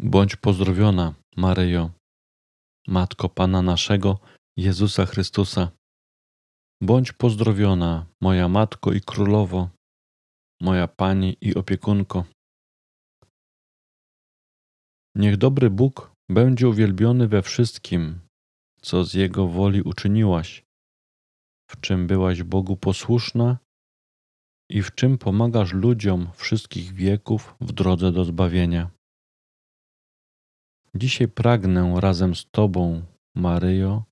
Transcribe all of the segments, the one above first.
Bądź pozdrowiona, Maryjo, Matko Pana naszego, Jezusa Chrystusa. Bądź pozdrowiona, moja Matko i Królowo, moja Pani i opiekunko. Niech dobry Bóg będzie uwielbiony we wszystkim, co z Jego woli uczyniłaś, w czym byłaś Bogu posłuszna i w czym pomagasz ludziom wszystkich wieków w drodze do zbawienia. Dzisiaj pragnę razem z Tobą, Maryjo,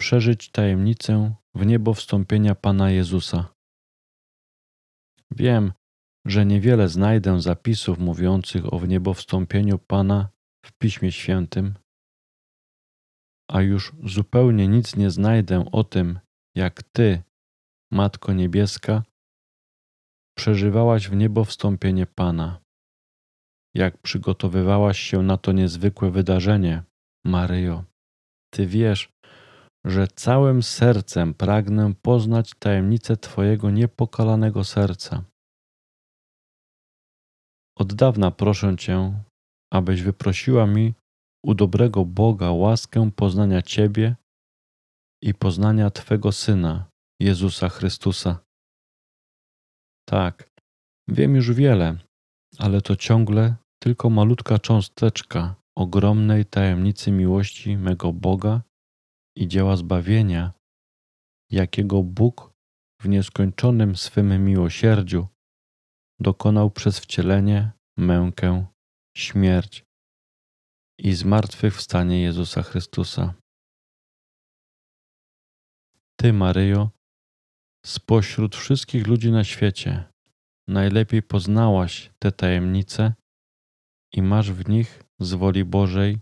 przeżyć tajemnicę w niebo wstąpienia Pana Jezusa. Wiem, że niewiele znajdę zapisów mówiących o wniebowstąpieniu Pana w Piśmie Świętym, a już zupełnie nic nie znajdę o tym, jak Ty, Matko Niebieska, przeżywałaś w niebo wstąpienie Pana. Jak przygotowywałaś się na to niezwykłe wydarzenie, Maryjo. Ty wiesz, że całym sercem pragnę poznać tajemnicę Twojego niepokalanego serca. Od dawna proszę Cię, abyś wyprosiła mi u dobrego Boga łaskę poznania Ciebie i poznania Twego Syna, Jezusa Chrystusa. Tak, wiem już wiele, ale to ciągle tylko malutka cząsteczka ogromnej tajemnicy miłości mego Boga i dzieła zbawienia, jakiego Bóg w nieskończonym swym miłosierdziu dokonał przez wcielenie, mękę, śmierć i zmartwychwstanie Jezusa Chrystusa. Ty, Maryjo, spośród wszystkich ludzi na świecie, najlepiej poznałaś te tajemnice i masz w nich z woli Bożej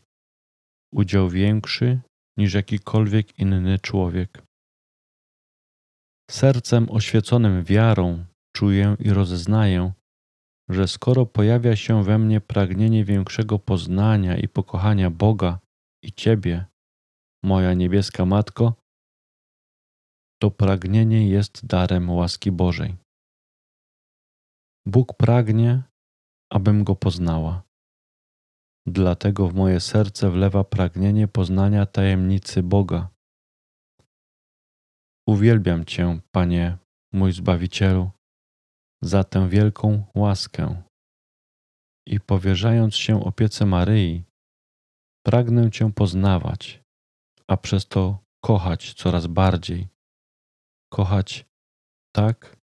udział większy niż jakikolwiek inny człowiek. Sercem oświeconym wiarą czuję i rozeznaję, że skoro pojawia się we mnie pragnienie większego poznania i pokochania Boga i Ciebie, moja niebieska Matko, to pragnienie jest darem łaski Bożej. Bóg pragnie, abym Go poznała. Dlatego w moje serce wlewa pragnienie poznania tajemnicy Boga. Uwielbiam Cię, Panie, mój Zbawicielu, za tę wielką łaskę. I powierzając się opiece Maryi, pragnę Cię poznawać, a przez to kochać coraz bardziej. Kochać tak,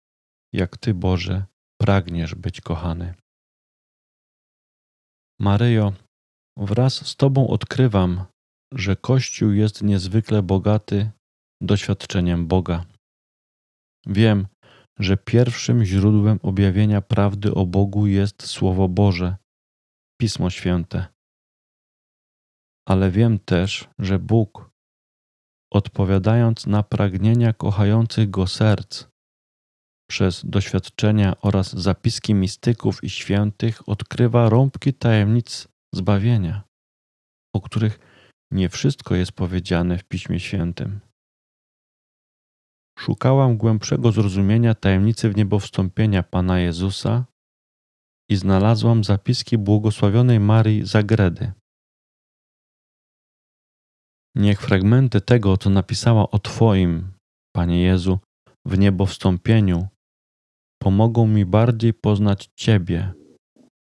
jak Ty, Boże, pragniesz być kochany. Maryjo, wraz z Tobą odkrywam, że Kościół jest niezwykle bogaty doświadczeniem Boga. Wiem, że pierwszym źródłem objawienia prawdy o Bogu jest Słowo Boże, Pismo Święte. Ale wiem też, że Bóg, odpowiadając na pragnienia kochających Go serc, przez doświadczenia oraz zapiski mistyków i świętych odkrywa rąbki tajemnic zbawienia, o których nie wszystko jest powiedziane w Piśmie Świętym. Szukałam głębszego zrozumienia tajemnicy w niebo Pana Jezusa i znalazłam zapiski błogosławionej Marii Zagredy. Niech fragmenty tego, co napisała o Twoim, Panie Jezu, w niebo wstąpieniu, pomogą mi bardziej poznać Ciebie,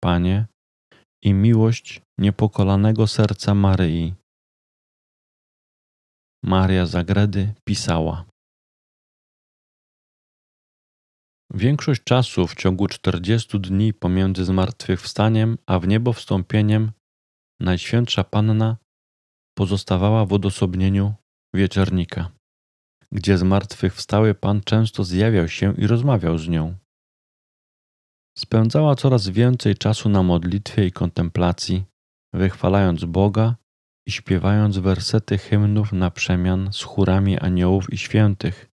Panie, i miłość niepokolanego serca Maryi. Maria Zagredy pisała. Większość czasu w ciągu 40 dni pomiędzy zmartwychwstaniem a w niebo wstąpieniem Najświętsza Panna pozostawała w odosobnieniu wieczernika, gdzie zmartwychwstały Pan często zjawiał się i rozmawiał z nią. Spędzała coraz więcej czasu na modlitwie i kontemplacji, wychwalając Boga i śpiewając wersety hymnów na przemian z chórami aniołów i świętych,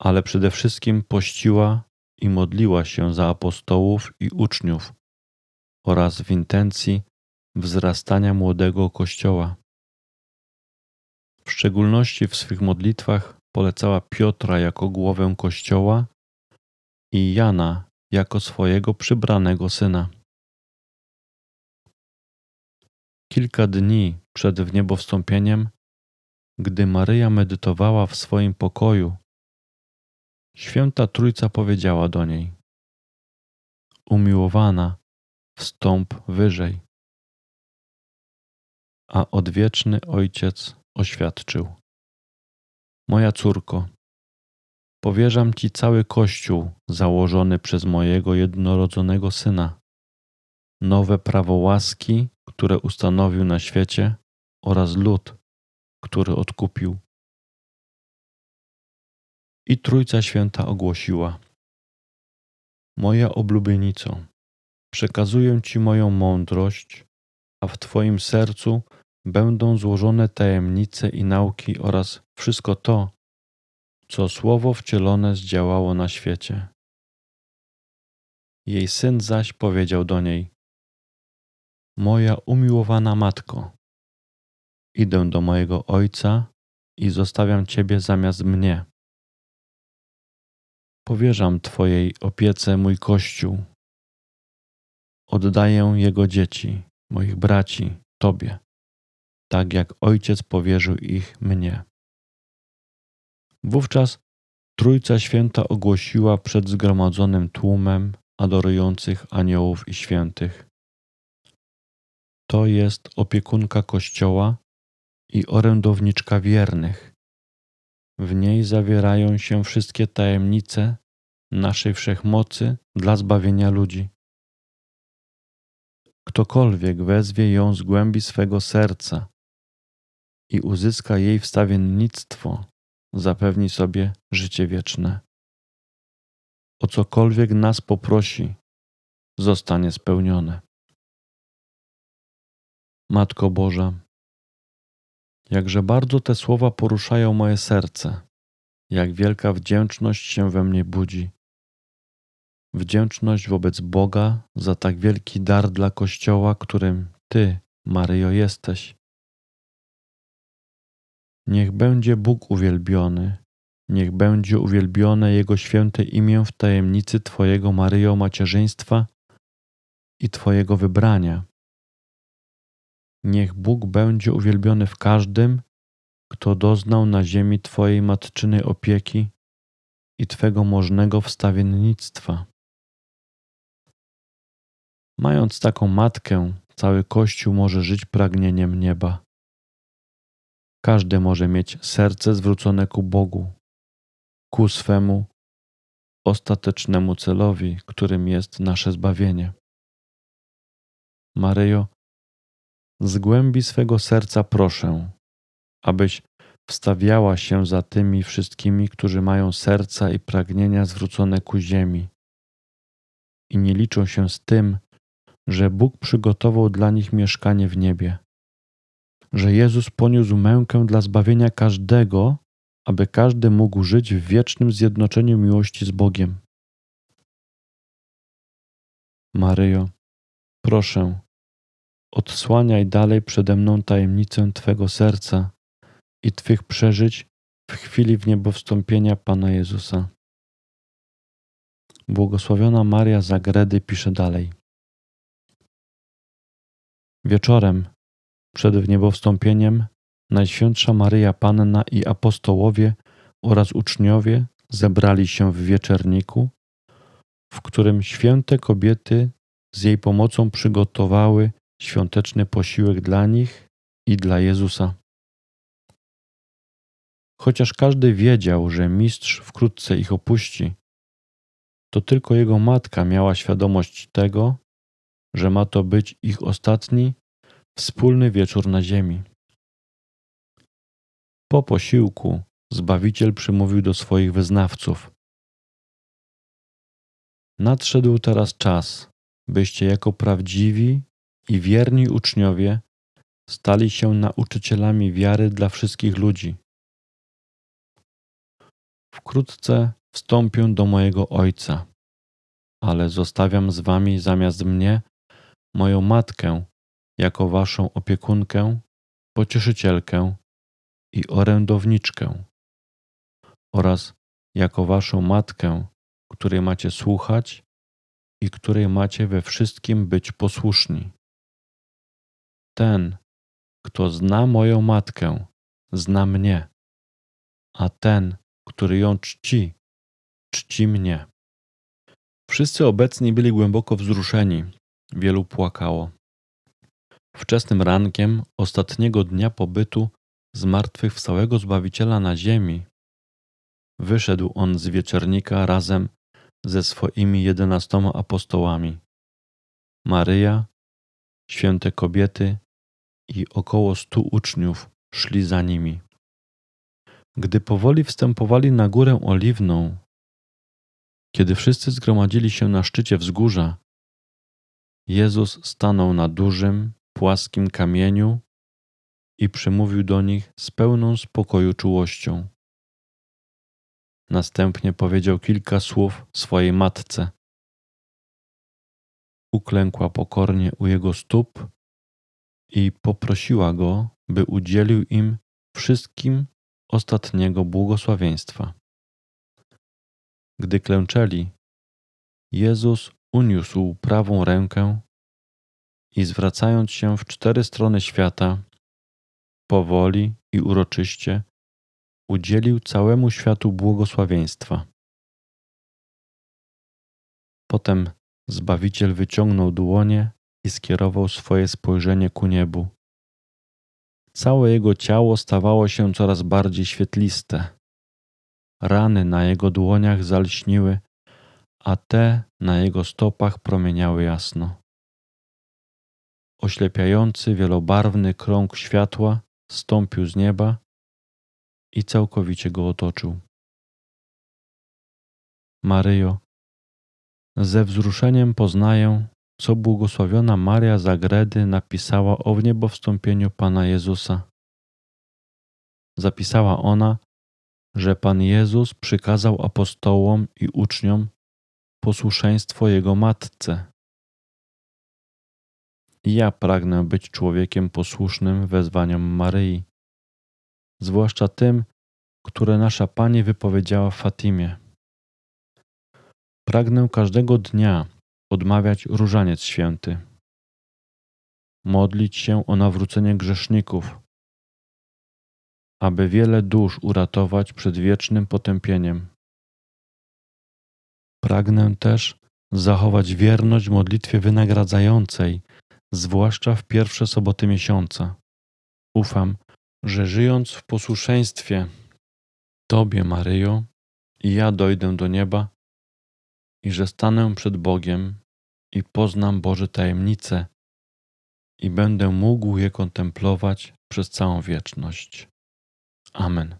ale przede wszystkim pościła i modliła się za apostołów i uczniów oraz w intencji wzrastania młodego Kościoła. W szczególności w swych modlitwach polecała Piotra jako głowę Kościoła i Jana jako swojego przybranego syna. Kilka dni przed wniebowstąpieniem, gdy Maryja medytowała w swoim pokoju, święta Trójca powiedziała do niej: Umiłowana, wstąp wyżej. A odwieczny Ojciec oświadczył: Moja córko, powierzam Ci cały Kościół założony przez mojego jednorodzonego syna, nowe prawo łaski, które ustanowił na świecie, oraz lud, który odkupił. I Trójca Święta ogłosiła: Moja oblubienico, przekazuję Ci moją mądrość, a w Twoim sercu będą złożone tajemnice i nauki oraz wszystko to, co Słowo wcielone zdziałało na świecie. Jej syn zaś powiedział do niej: Moja umiłowana matko, idę do mojego ojca i zostawiam ciebie zamiast mnie. Powierzam Twojej opiece mój kościół. Oddaję jego dzieci, moich braci, Tobie, tak jak ojciec powierzył ich mnie. Wówczas Trójca Święta ogłosiła przed zgromadzonym tłumem adorujących aniołów i świętych. To jest opiekunka Kościoła i orędowniczka wiernych. W niej zawierają się wszystkie tajemnice naszej wszechmocy dla zbawienia ludzi. Ktokolwiek wezwie ją z głębi swego serca i uzyska jej wstawiennictwo, zapewni sobie życie wieczne. O cokolwiek nas poprosi, zostanie spełnione. Matko Boża, jakże bardzo te słowa poruszają moje serce, jak wielka wdzięczność się we mnie budzi. Wdzięczność wobec Boga za tak wielki dar dla Kościoła, którym Ty, Maryjo, jesteś. Niech będzie Bóg uwielbiony, niech będzie uwielbione Jego święte imię w tajemnicy Twojego, Maryjo, macierzyństwa i Twojego wybrania. Niech Bóg będzie uwielbiony w każdym, kto doznał na ziemi Twojej matczynej opieki i Twego możnego wstawiennictwa. Mając taką matkę, cały Kościół może żyć pragnieniem nieba. Każdy może mieć serce zwrócone ku Bogu, ku swemu ostatecznemu celowi, którym jest nasze zbawienie. Maryjo, z głębi swego serca proszę, abyś wstawiała się za tymi wszystkimi, którzy mają serca i pragnienia zwrócone ku ziemi i nie liczą się z tym, że Bóg przygotował dla nich mieszkanie w niebie że Jezus poniósł mękę dla zbawienia każdego, aby każdy mógł żyć w wiecznym zjednoczeniu miłości z Bogiem. Maryjo, proszę, odsłaniaj dalej przede mną tajemnicę Twego serca i Twych przeżyć w chwili wniebowstąpienia Pana Jezusa. Błogosławiona Maria Zagredy pisze dalej. Wieczorem przed wniebowstąpieniem Najświętsza Maryja Panna i apostołowie oraz uczniowie zebrali się w wieczerniku, w którym święte kobiety z jej pomocą przygotowały świąteczny posiłek dla nich i dla Jezusa. Chociaż każdy wiedział, że mistrz wkrótce ich opuści, to tylko jego matka miała świadomość tego, że ma to być ich ostatni Wspólny wieczór na ziemi. Po posiłku Zbawiciel przymówił do swoich wyznawców: Nadszedł teraz czas, byście jako prawdziwi i wierni uczniowie stali się nauczycielami wiary dla wszystkich ludzi. Wkrótce wstąpię do mojego Ojca, ale zostawiam z wami zamiast mnie moją matkę, jako waszą opiekunkę, pocieszycielkę i orędowniczkę oraz jako waszą matkę, której macie słuchać i której macie we wszystkim być posłuszni. Ten, kto zna moją matkę, zna mnie, a ten, który ją czci, czci mnie. Wszyscy obecni byli głęboko wzruszeni, wielu płakało. Wczesnym rankiem ostatniego dnia pobytu zmartwychwstałego Zbawiciela na ziemi, wyszedł on z wieczernika razem ze swoimi jedenastoma apostołami. Maryja, święte kobiety i około stu uczniów szli za nimi. Gdy powoli wstępowali na górę oliwną, kiedy wszyscy zgromadzili się na szczycie wzgórza, Jezus stanął na dużym, płaskim kamieniu i przemówił do nich z pełną spokoju czułością. Następnie powiedział kilka słów swojej matce. Uklękła pokornie u jego stóp i poprosiła go, by udzielił im wszystkim ostatniego błogosławieństwa. Gdy klęczeli, Jezus uniósł prawą rękę i zwracając się w cztery strony świata, powoli i uroczyście udzielił całemu światu błogosławieństwa. Potem Zbawiciel wyciągnął dłonie i skierował swoje spojrzenie ku niebu. Całe jego ciało stawało się coraz bardziej świetliste. Rany na jego dłoniach zalśniły, a te na jego stopach promieniały jasno. Oślepiający, wielobarwny krąg światła stąpił z nieba i całkowicie go otoczył. Maryjo, ze wzruszeniem poznaję, co błogosławiona Maria Zagredy napisała o wniebowstąpieniu Pana Jezusa. Zapisała ona, że Pan Jezus przykazał apostołom i uczniom posłuszeństwo Jego Matce. Ja pragnę być człowiekiem posłusznym wezwaniom Maryi, zwłaszcza tym, które nasza Pani wypowiedziała w Fatimie. Pragnę każdego dnia odmawiać różaniec święty, modlić się o nawrócenie grzeszników, aby wiele dusz uratować przed wiecznym potępieniem. Pragnę też zachować wierność modlitwie wynagradzającej, zwłaszcza w pierwsze soboty miesiąca. Ufam, że żyjąc w posłuszeństwie Tobie, Maryjo, i ja dojdę do nieba i że stanę przed Bogiem i poznam Boże tajemnice i będę mógł je kontemplować przez całą wieczność. Amen.